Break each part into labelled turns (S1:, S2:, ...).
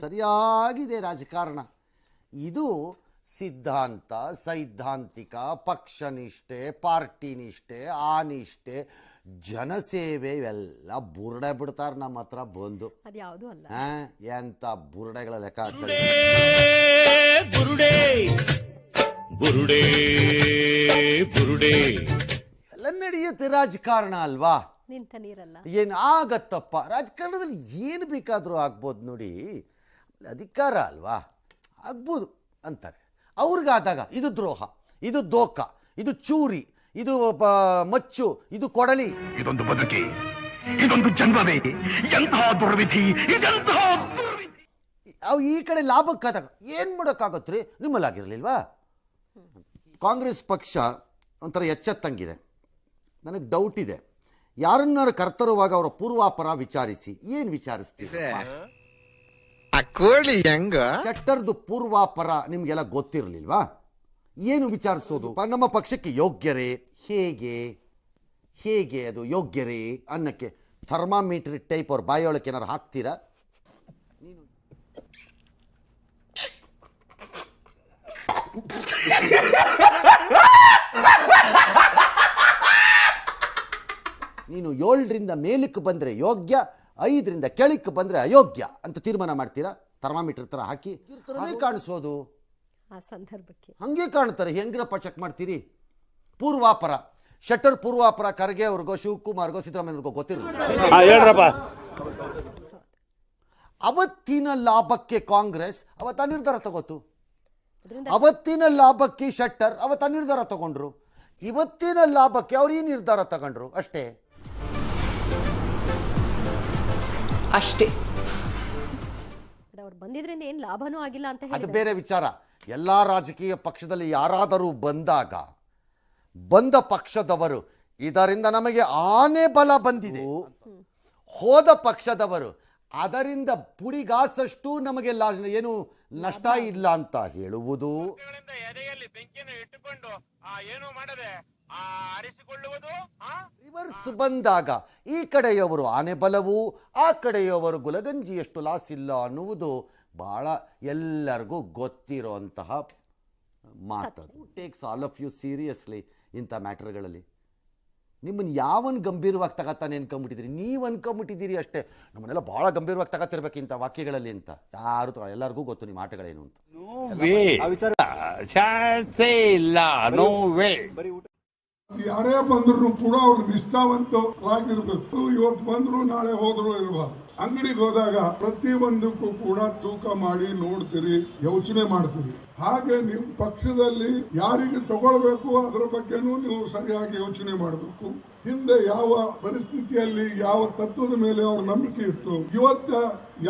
S1: ಸರಿಯಾಗಿದೆ ರಾಜಕಾರಣ. ಇದು ಸಿದ್ಧಾಂತ ಸೈದ್ಧಾಂತಿಕ ಪಕ್ಷನಿಷ್ಠೆ ಪಾರ್ಟಿ ನಿಷ್ಠೆ ಆ ನಿಷ್ಠೆ ಜನಸೇವೆ ಇವೆಲ್ಲ ಬುರುಡೆ ಬಿಡ್ತಾರೆ ನಮ್ಮ ಹತ್ರ ಬಂದು.
S2: ಅದ್ಯಾವುದೂ ಅಲ್ಲ.
S1: ಎಂತ ಬುರುಡೆಗಳ ಲೆಕ್ಕ ಹಾಕ್ತಾರೆ.
S3: ಬುರುಡೆ ಬುರುಡೆ ಬುರುಡೆ.
S1: ಎಲ್ಲ ನಡೆಯುತ್ತೆ ರಾಜಕಾರಣ ಅಲ್ವಾ?
S2: ನಿಂತ ನೀರಲ್ಲ.
S1: ಏನು ಆಗತ್ತಪ್ಪ? ರಾಜಕಾರಣದಲ್ಲಿ ಏನು ಬೇಕಾದರೂ ಆಗ್ಬೋದು ನೋಡಿ. ಅಧಿಕಾರ ಅಲ್ವಾ? ಆಗ್ಬೋದು ಅಂತಾರೆ. ಅವ್ರಿಗಾದಾಗ ಇದು ದ್ರೋಹ ಇದು ದೋಖ ಇದು ಚೂರಿ ಇದು ಮಚ್ಚು ಇದು ಕೊಡಲಿ.
S4: ಇದೊಂದು ಬದುಕಿ ಇದೊಂದು ಜನ್ಮವೇ ಎಂತಹ ದುರ್ವಿಧಿ ಇದೆಂತಹ ದುರ್ವಿಧಿ.
S1: ಅವು ಈ ಕಡೆ ಲಾಭಕ್ಕಾದಾಗ ಏನು ಮಾಡೋಕ್ಕಾಗತ್ರಿ? ನಿಮ್ಮಲ್ಲಾಗಿರಲಿಲ್ವಾ? ಕಾಂಗ್ರೆಸ್ ಪಕ್ಷ ಒಂಥರ ಎಚ್ಚೆತ್ತಂಗಿದೆ. ನನಗೆ ಡೌಟ್ ಇದೆ. ಯಾರನ್ನಾರು ಕರ್ತರುವಾಗ ಅವರ ಪೂರ್ವಾಪರ ವಿಚಾರಿಸಿ ಏನು ವಿಚಾರಿಸ್ತೀವಿ
S5: ಕೋಳಿ ಹೆಂಗ?
S1: ಸೆಕ್ಟರ್ದು ಪೂರ್ವಾಪರ ನಿಮಗೆಲ್ಲ ಗೊತ್ತಿರಲಿಲ್ವಾ? ಏನು ವಿಚಾರಿಸೋದು? ನಮ್ಮ ಪಕ್ಷಕ್ಕೆ ಯೋಗ್ಯರೇ? ಹೇಗೆ? ಹೇಗೆ ಅದು ಯೋಗ್ಯರೇ ಅನ್ನಕ್ಕೆ ಥರ್ಮಾಮೀಟರ್ ಟೈಪ್ ಅವ್ರ ಬಾಯೊಳಕ್ಕೆ ಏನಾರು ಹಾಕ್ತೀರಾ? ನೀನು ಏಳರಿಂದ ಮೇಲಕ್ಕೆ ಬಂದರೆ ಯೋಗ್ಯ ಐದರಿಂದ ಕೆಳಕ್ಕೆ ಬಂದರೆ ಅಯೋಗ್ಯ ಅಂತ ತೀರ್ಮಾನ ಮಾಡ್ತೀರಾ? ಥರ್ಮಾಮೀಟರ್ ಥರ ಹಾಕಿ. ಕಾಣಿಸೋದು.
S2: ಆ ಸಂದರ್ಭಕ್ಕೆ.
S1: ಹಂಗೆ ಕಾಣ್ತಾರೆ ಹೆಂಗ್ರಪ್ಪ ಚೆಕ್ ಮಾಡ್ತೀರಿ? ಪೂರ್ವಾಪರ. ಶೆಟ್ಟರ್ ಪೂರ್ವಾಪರ ಖರ್ಗೆ ಅವ್ರಿಗೋ ಶಿವಕುಮಾರ್ಗೋ ಸಿದ್ದರಾಮಯ್ಯವ್ರಿಗೋ ಗೊತ್ತಿರಲಿಲ್ಲ.
S6: ಹೇಳ್ರಪ್ಪ.
S1: ಅವತ್ತಿನ ಲಾಭಕ್ಕೆ ಕಾಂಗ್ರೆಸ್ ಅವತ್ತ ನಿರ್ಧಾರ ತಗೋತು. ಅವತ್ತಿನ ಲಾಭಕ್ಕೆ ಶೆಟ್ಟರ್ ಅವತ್ತ ನಿರ್ಧಾರ ತಗೊಂಡ್ರು. ಇವತ್ತಿನ ಲಾಭಕ್ಕೆ ಅವ್ರು ಈ ನಿರ್ಧಾರ ತಗೊಂಡ್ರು ಅಷ್ಟೇ.
S7: ಅಷ್ಟೇ.
S2: ಅವ್ರು ಬಂದಿದ್ರಿಂದ ಏನು ಲಾಭನೂ ಆಗಿಲ್ಲ ಅಂತ
S1: ಅದು ಬೇರೆ ವಿಚಾರ. ಎಲ್ಲ ರಾಜಕೀಯ ಪಕ್ಷದಲ್ಲಿ ಯಾರಾದರೂ ಬಂದಾಗ ಬಂದ ಪಕ್ಷದವರು ಇದರಿಂದ ನಮಗೆ ಆನೆ ಬಲ ಬಂದಿದೆ. ಹೋದ ಪಕ್ಷದವರು ಅದರಿಂದ ಪುಡಿಗಾಸಷ್ಟು ನಮಗೆ ಏನು ನಷ್ಟ ಇಲ್ಲ ಅಂತ ಹೇಳುವುದು.
S8: ಆರಿಸಿಕೊಳ್ಳುವುದು?
S1: ರಿವರ್ಸ್ ಬಂದಾಗ ಈ ಕಡೆಯವರು ಆನೆ ಬಲವು ಆ ಕಡೆಯವರು ಗುಲಗಂಜಿಯಷ್ಟು ಲಾಸ್ ಇಲ್ಲ ಅನ್ನುವುದು ಬಹಳ ಎಲ್ಲರಿಗೂ ಗೊತ್ತಿರೋಂತಹ ಮಾತು. Takes all of you seriously ಇಂಥ ಮ್ಯಾಟರ್ಗಳಲ್ಲಿ? ನಿಮ್ಮನ್ನು ಯಾವನ್ ಗಂಭೀರವಾಗಿ ತಗತಾನೆ ಅನ್ಕೊಂಬಿಟ್ಟಿದ್ದೀರಿ? ನೀವು ಅನ್ಕೊಂಬಿಟ್ಟಿದ್ದೀರಿ ಅಷ್ಟೇ. ನಮ್ಮನ್ನೆಲ್ಲ ಭಾಳ ಗಂಭೀರವಾಗಿ ತಗತಿರ್ಬೇಕು ಇಂಥ ವಾಕ್ಯಗಳಲ್ಲಿ ಅಂತ. ಯಾರು ತಗೊಳ್ಳ- ಎಲ್ಲರಿಗೂ ಗೊತ್ತು ನಿಮ್ಮ ಆಟಗಳೇನು ಅಂತ.
S6: ಚಾನ್ಸೇ ಇಲ್ಲ. ನೋ ವೇ
S9: ಯಾರೇ ಬಂದ್ರು ಕೂಡ ಅವ್ರು ನಿಷ್ಠಾವಂತರಾಗಿರ್ಬೇಕು. ಇವತ್ತು ಬಂದ್ರು ನಾಳೆ ಹೋದ್ರು ಇರಬಾರ್ದು ಅಂಗಡಿಗೆ ಹೋದಾಗ ಪ್ರತಿ ಒಂದಕ್ಕೂ ಕೂಡ ತೂಕ ಮಾಡಿ ನೋಡ್ತೀರಿ, ಯೋಚನೆ ಮಾಡ್ತೀರಿ. ಹಾಗೆ ನಿಮ್ಮ ಪಕ್ಷದಲ್ಲಿ ಯಾರಿಗೆ ತಗೊಳ್ಬೇಕು, ಅದರ ಬಗ್ಗೆನೂ ನೀವು ಸರಿಯಾಗಿ ಯೋಚನೆ ಮಾಡಬೇಕು. ಹಿಂದೆ ಯಾವ ಪರಿಸ್ಥಿತಿಯಲ್ಲಿ ಯಾವ ತತ್ವದ ಮೇಲೆ ಅವ್ರ ನಂಬಿಕೆ ಇತ್ತು, ಇವತ್ತ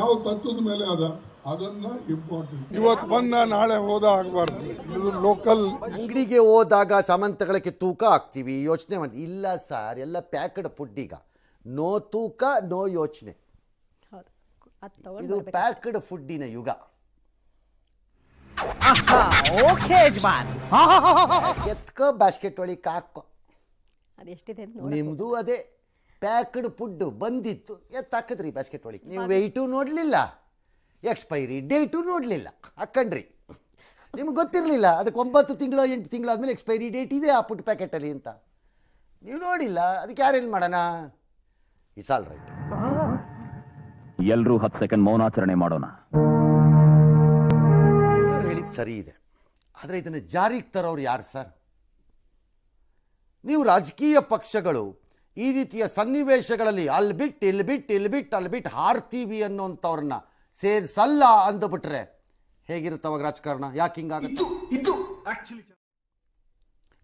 S9: ಯಾವ ತತ್ವದ ಮೇಲೆ ಅದ? ಅದನ್ನ ಇಂಪಾರ್ಟೆಂಟ್ ಇವತ್ತು ಬಂದ ನಾಳೆ ಹೋದ ಆಗಬಾರ್ದು. ಇದು ಲೋಕಲ್
S1: ಅಂಗಡಿಗೆ ಹೋದಾಗ ಸಾಮಂತಗಳಿಗೆ ತೂಕ ಹಾಕ್ತೀವಿ ಯೋಚನೆ ಮಾಡಿ. ಇಲ್ಲ ಸರ್ ಎಲ್ಲ ಪ್ಯಾಕ್ಡ್ ಫುಡ್ ಈಗ. ನೋ ತೂಕ ನೋ ಯೋಚನೆ.
S2: ಹೌದು. ಅದ್ ತಗೊಂಡ್
S1: ಇದು. ಪ್ಯಾಕ್ಡ್ ಫುಡ್ಡಿನ ಯುಗ.
S7: ಓಕೆ ಯಜಮಾನ್.
S1: ಎತ್ಕೋ ಬಾಸ್ಕೆಟ್ ಒಳಗೆ
S2: ಕಾಕೋ ಅದೆಷ್ಟಿದೆ
S1: ನಿಮ್ಮದು ಅದೇ. ಪ್ಯಾಕ್ಡ್ ಫುಡ್ ಬಂದಿತ್ತು. ಎತ್ತಾಕಿದ್ರಿ ಬ್ಯಾಸ್ಕೆಟ್ ಬಾಸ್ಕೆಟ್ ಒಳಗೆ. ನೀವು ವೆಯ್ಟು ನೋಡಲಿಲ್ಲ. ಎಕ್ಸ್ಪೈರಿ ಡೇಟು ನೋಡಲಿಲ್ಲ. ಹಾಕ್ಕಂಡ್ರಿ ನಿಮ್ಗೆ ಗೊತ್ತಿರಲಿಲ್ಲ ಅದಕ್ಕೆ ಒಂಬತ್ತು ತಿಂಗಳು ಎಂಟು ತಿಂಗಳು ಆದಮೇಲೆ ಎಕ್ಸ್ಪೈರಿ ಡೇಟ್ ಇದೆ ಆ ಪುಟ್ ಪ್ಯಾಕೆಟಲ್ಲಿ ಅಂತ. ನೀವು ನೋಡಿಲ್ಲ ಅದಕ್ಕೆ ಯಾರೇನು ಮಾಡೋಣ? ಇಟ್ಸ್ ಆಲ್ ರೈಟ್
S4: ಎಲ್ಲರೂ ಹತ್ತು ಸೆಕೆಂಡ್ ಮೌನಾಚರಣೆ ಮಾಡೋಣ.
S1: ಹೇಳಿದ್ದು ಸರಿ ಇದೆ. ಆದರೆ ಇದನ್ನು ಜಾರಿಗೆ ತರೋರು ಯಾರು ಸರ್? ನೀವು ರಾಜಕೀಯ ಪಕ್ಷಗಳು ಈ ರೀತಿಯ ಸನ್ನಿವೇಶಗಳಲ್ಲಿ ಅಲ್ಲಿ ಬಿಟ್ಟು ಇಲ್ಲಿ ಬಿಟ್ಟು ಇಲ್ಲಿ ಬಿಟ್ಟು ಅಲ್ಲಿ ಬಿಟ್ಟು ಹಾರ್ತೀವಿ ಅನ್ನೋಂಥವ್ರನ್ನ ಸೇರಿಸಲ್ಲ ಅಂದ್ಬಿಟ್ರೆ ಹೇಗಿರುತ್ತೆ ಅವಾಗ ರಾಜಕಾರಣ? ಯಾಕೆ ಹಿಂಗಾಗುತ್ತೆ?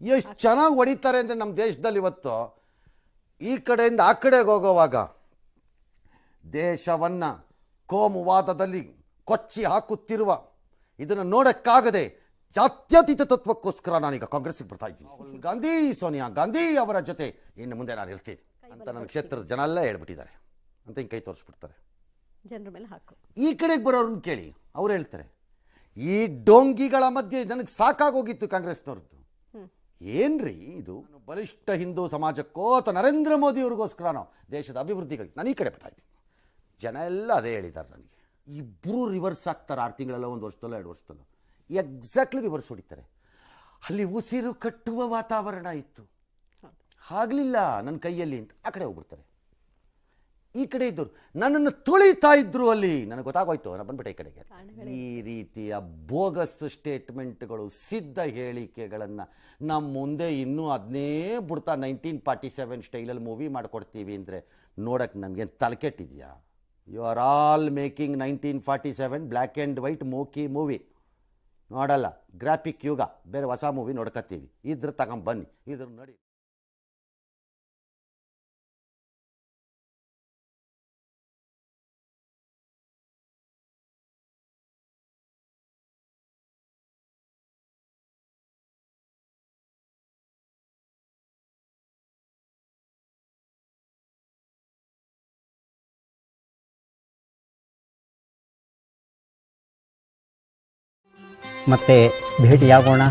S1: ಎಷ್ಟು ಚೆನ್ನಾಗಿ ಹೊಡಿತಾರೆ ಅಂದರೆ ನಮ್ಮ ದೇಶದಲ್ಲಿ ಇವತ್ತು ಈ ಕಡೆಯಿಂದ ಆ ಕಡೆಗೆ ಹೋಗೋವಾಗ ದೇಶವನ್ನು ಕೋಮುವಾದದಲ್ಲಿ ಕೊಚ್ಚಿ ಹಾಕುತ್ತಿರುವ ಇದನ್ನು ನೋಡೋಕ್ಕಾಗದೆ ಜಾತ್ಯತೀತ ತತ್ವಕ್ಕೋಸ್ಕರ ನಾನೀಗ ಕಾಂಗ್ರೆಸ್ಗೆ ಬರ್ತಾ ಇದ್ದೀನಿ. ರಾಹುಲ್ ಗಾಂಧಿ ಸೋನಿಯಾ ಗಾಂಧಿ ಅವರ ಜೊತೆ ಇನ್ನು ಮುಂದೆ ನಾನು ಇರ್ತೀನಿ ಅಂತ ನನ್ನ ಕ್ಷೇತ್ರದ ಜನ ಎಲ್ಲ ಹೇಳ್ಬಿಟ್ಟಿದ್ದಾರೆ. ಅಂತ ಹಿಂಗೆ ಕೈ ತೋರಿಸ್ಬಿಡ್ತಾರೆ.
S2: ಜನರ ಮೇಲೆ ಹಾಕು.
S1: ಈ ಕಡೆಗೆ ಬರೋರನ್ನ ಕೇಳಿ ಅವ್ರು ಹೇಳ್ತಾರೆ ಈ ಡೋಂಗಿಗಳ ಮಧ್ಯೆ ನನಗೆ ಸಾಕಾಗೋಗಿತ್ತು ಕಾಂಗ್ರೆಸ್ನವ್ರದ್ದು. ಏನ್ರಿ ಇದು? ಬಲಿಷ್ಠ ಹಿಂದೂ ಸಮಾಜಕ್ಕೋ ಅಥವಾ ನರೇಂದ್ರ ಮೋದಿ ಅವ್ರಿಗೋಸ್ಕರನೋ ದೇಶದ ಅಭಿವೃದ್ಧಿಗಳಿಗೆ ನಾನು ಈ ಕಡೆ ಬರ್ತಾ ಇದ್ದೀನಿ. ಜನ ಎಲ್ಲ ಅದೇ ಹೇಳಿದ್ದಾರೆ ನನಗೆ. ಇಬ್ಬರು ರಿವರ್ಸ್ ಆಗ್ತಾರೆ ಆರು ತಿಂಗಳಲ್ಲ ಒಂದು ವರ್ಷದಲ್ಲೋ ಎರಡು ವರ್ಷದಲ್ಲೋ. ಎಕ್ಸಾಕ್ಟ್ಲಿ ರಿವರ್ಸ್ ಹೊಡಿತಾರೆ. ಅಲ್ಲಿ ಉಸಿರು ಕಟ್ಟುವ ವಾತಾವರಣ ಇತ್ತು. ಆಗಲಿಲ್ಲ ನನ್ನ ಕೈಯಲ್ಲಿ ಅಂತ ಆ ಕಡೆ ಹೋಗ್ಬಿಡ್ತಾರೆ. ಈ ಕಡೆ ಇದ್ದರು. ನನ್ನನ್ನು ತುಳಿತಾ ಇದ್ರು ಅಲ್ಲಿ. ನನಗೆ ಗೊತ್ತಾಗೋಯ್ತು ನಾನು ಬಂದ್ಬಿಟ್ಟೆ ಈ ಕಡೆಗೆ. ಈ ರೀತಿಯ ಬೋಗಸ್ ಸ್ಟೇಟ್ಮೆಂಟ್ಗಳು ಸಿದ್ಧ ಹೇಳಿಕೆಗಳನ್ನು ನಮ್ಮ ಮುಂದೆ ಇನ್ನೂ ಅದನ್ನೇ ಬಿಡ್ತಾ ನೈನ್ಟೀನ್ ಫಾರ್ಟಿ ಸೆವೆನ್ ಸ್ಟೈಲಲ್ಲಿ ಮೂವಿ ಮಾಡಿಕೊಡ್ತೀವಿ ಅಂದರೆ ನೋಡೋಕ್ಕೆ ನಮಗೆ ತಲೆಕೆಟ್ಟಿದೆಯಾ you are all making nineteen forty seven black and white ಮೂಕಿ movie ನೋಡಲ್ಲ ಗ್ರಾಫಿಕ್ ಯುಗ ಬೇರೆ ಹೊಸ ಮೂವಿ ನೋಡ್ಕೊತೀವಿ ಇದ್ರ ತಗೊಂಬನ್ನಿ ಇದ್ರ ನೋಡಿ.
S10: ಮತ್ತೆ ಭೇಟಿಯಾಗೋಣ.